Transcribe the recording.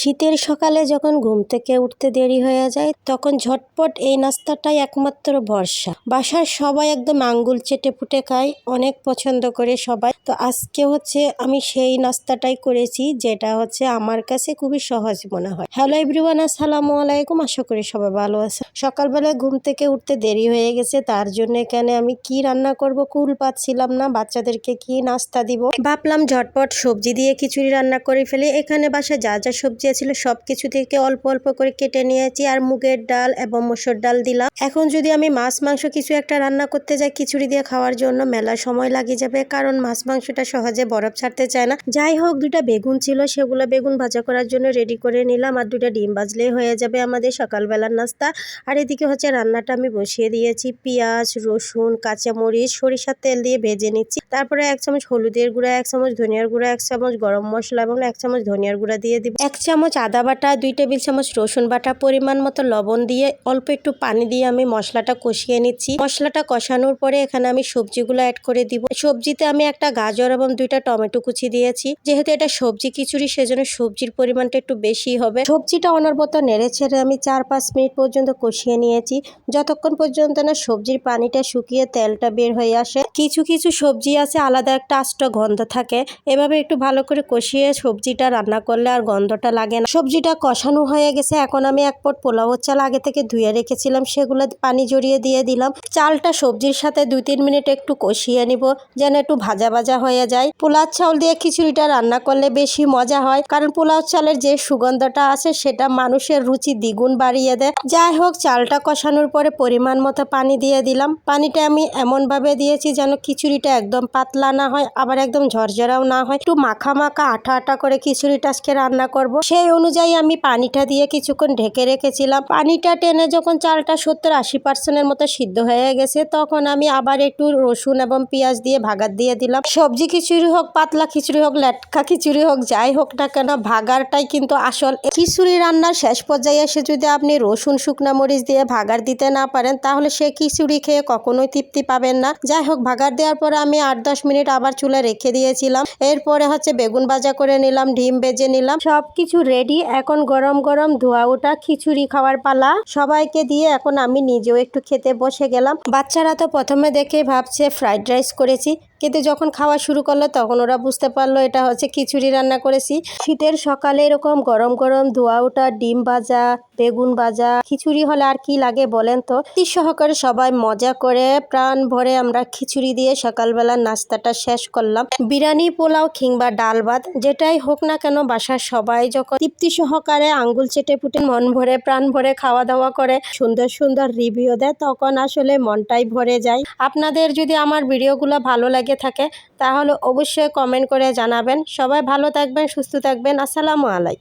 শীতের সকালে যখন ঘুম থেকে উঠতে দেরি হয়ে যায়, তখন ঝটপট এই নাস্তাটাই একমাত্র ভরসা। বাসার সবাই একদম আঙ্গুল চেটে পুটে খায়, অনেক পছন্দ করে সবাই। তো আজকে হচ্ছে আমি সেই নাস্তাটাই করেছি, যেটা হচ্ছে আমার কাছে খুবই সহজ মনে হয়। হ্যালো এভরিওয়ান, আসসালামু আলাইকুম। আশা করি সবাই ভালো আছে সকালবেলা ঘুম থেকে উঠতে দেরি হয়ে গেছে, তার জন্য এখানে আমি কি রান্না করব কুল পাচ্ছিলাম না, বাচ্চাদেরকে কি নাস্তা দিব? ভাবলাম ঝটপট সবজি দিয়ে খিচুড়ি রান্না করে ফেলে। এখানে বাসায় যা যা সবজি ছিল সব কিছু থেকে অল্প অল্প করে কেটে নিয়েছি আর মুগের ডাল এবং মসুর ডাল দিলাম। এখন যদি আমি মাছ, মাংস কিছু একটা রান্না করতে যাই খিচুড়ি দিয়ে খাওয়ার জন্য মেলা সময় লাগে যাবে কারণ মাছ, মাংসটা সহজে বরফ ছাড়তে চায় না। যাই হোক, দুটা বেগুন ছিল, সেগুলো বেগুন ভাজা করার জন্য রেডি করে নিলাম আর দুটা ডিম ভাজলেই হয়ে যাবে আমাদের সকালবেলার নাস্তা। আর এদিকে হচ্ছে রান্নাটা আমি বসিয়ে দিয়েছি, পেঁয়াজ, রসুন, কাঁচামরিচ, সরিষার তেল দিয়ে ভেজে নিচ্ছি। তারপরে এক চামচ হলুদের গুঁড়া, এক চামচ ধনিয়ার গুঁড়া, এক চামচ গরম মশলা এবং এক চামচ ধনিয়ার গুঁড়া দিয়ে দিব। এক চামচ আদা বাটা, দুই টেবিল চামচ রসুন বাটা পরিমাণ মতো লবণ দিয়ে অল্প একটু পানি দিয়ে আমি মশলাটা কষিয়ে নিচ্ছি। মশলাটা কষানোর পরে এখানে আমি সবজিগুলো অ্যাড করে দিব। সবজিতে আমি একটা গাজর এবং দুইটা টমেটো কুচি দিয়েছি। যেহেতু এটা সবজি খিচুড়ি, সেজন্য সবজির পরিমাণটা একটু বেশি হবে। সবজিটা অনর্বত নেড়ে ছেড়ে আমি চার পাঁচ মিনিট পর্যন্ত কষিয়ে নিয়েছি। যতক্ষণ পর্যন্ত না সবজির পানিটা শুকিয়ে তেলটা বের হয়ে আসে কিছু কিছু সবজি আছে, আলাদা একটা আষ্ট গন্ধ থাকে। এভাবে একটু ভালো করে কষিয়ে সবজিটা রান্না করলে আর গন্ধটা লাগে না। সবজিটা কষানো হয়ে গেছে, এখন আমি এক পট পোলাও চাল আগে থেকে ধুয়ে রেখেছিলাম, সেগুলো পানি জড়িয়ে দিয়ে দিলাম। চালটা সবজির সাথে দুই, তিন মিনিট একটু কষিয়ে নিব, যেন একটু ভাজা ভাজা হয়ে যায়। পোলাও চাউল দিয়ে খিচুড়িটা রান্না করলে বেশি মজা হয়, কারণ পোলাও চালের যে সুগন্ধটা আছে, সেটা মানুষের রুচি দ্বিগুণ বাড়িয়ে দেয়। যাই হোক, চালটা কষানোর পরে পরিমাণ মতো পানি দিয়ে দিলাম। পানিটা আমি এমনভাবে দিয়েছি যেন খিচুড়িটা একদম পাতলা না হয়, আবার একদম ঝরঝরাও না হয়। একটু মাখা মাখা, আঠা আঠা করে খিচুড়িটা আজকে রান্না করব। সেই অনুযায়ী আমি পানিটা দিয়ে কিছুক্ষণ ঢেকে রেখেছিলাম। পানিটা টেনে যখন চালটা সত্তর আশি পার্সেন্টের মতো সিদ্ধ হয়ে গেছে, তখন আমি আবার একটু রসুন এবং পেঁয়াজ দিয়ে ভাগার দিয়ে দিলাম। সবজি খিচুড়ি হোক, পাতলা খিচুড়ি হোক, লেটকা খিচুড়ি হোক, যাই হোক না কেন, ভাগারটাই কিন্তু আসল। খিচুড়ি রান্নার শেষ পর্যায়ে এসে যদি আপনি রসুন, শুকনা মরিচ দিয়ে ভাগার দিতে না পারেন, তাহলে সে খিচুড়ি খেয়ে কখনোই তৃপ্তি পাবেন না। যাই হোক ভাগার দেওয়ার পরে আমি আট দশ মিনিট আবার চুলে রেখে দিয়েছিলাম। এরপরে হচ্ছে বেগুন ভাজা করে নিলাম, ডিম বেজে নিলাম। সব কিছু রেডি এখন গরম গরম ধোয়া ওটা, খিচুড়ি খাওয়ার পালা। সবাইকে দিয়ে এখন আমি নিজেও একটু খেতে বসে গেলাম। বাচ্চারা তো প্রথমে দেখে ভাবছে ফ্রাইড রাইস করেছি। কিন্তু যখন খাওয়া শুরু করল তখন ওরা বুঝতে পারল এটা হচ্ছে খিচুড়ি রান্না করেছি। শীতের সকালে এরকম গরম গরম ধোয়া ওটা, ডিম ভাজা, বেগুন ভাজা, খিচুড়ি হলে আর কি লাগে বলেন তো? সহকারে সবাই মজা করে প্রাণ ভরে আমরা খিচুড়ি দিয়ে সকালবেলা নাস্তাটা শেষ করলাম। বিরিয়ানি, পোলাও কিংবা ডাল ভাত যেটাই হোক না কেন বাসার সবাই যখন তৃপ্তি সহকারে আঙ্গুল চেটে ফুটে মন ভরে প্রাণ ভরে খাওয়া দাওয়া করে সুন্দর সুন্দর রিভিউ দেয় তখন আসলে মনটাই ভরে যায়। আপনাদের যদি আমার ভিডিওগুলো ভালো লাগে থাকে তাহলে অবশ্যই কমেন্ট করে জানাবেন। সবাই ভালো থাকবেন সুস্থ থাকবেন। আসসালামু আলাইকুম।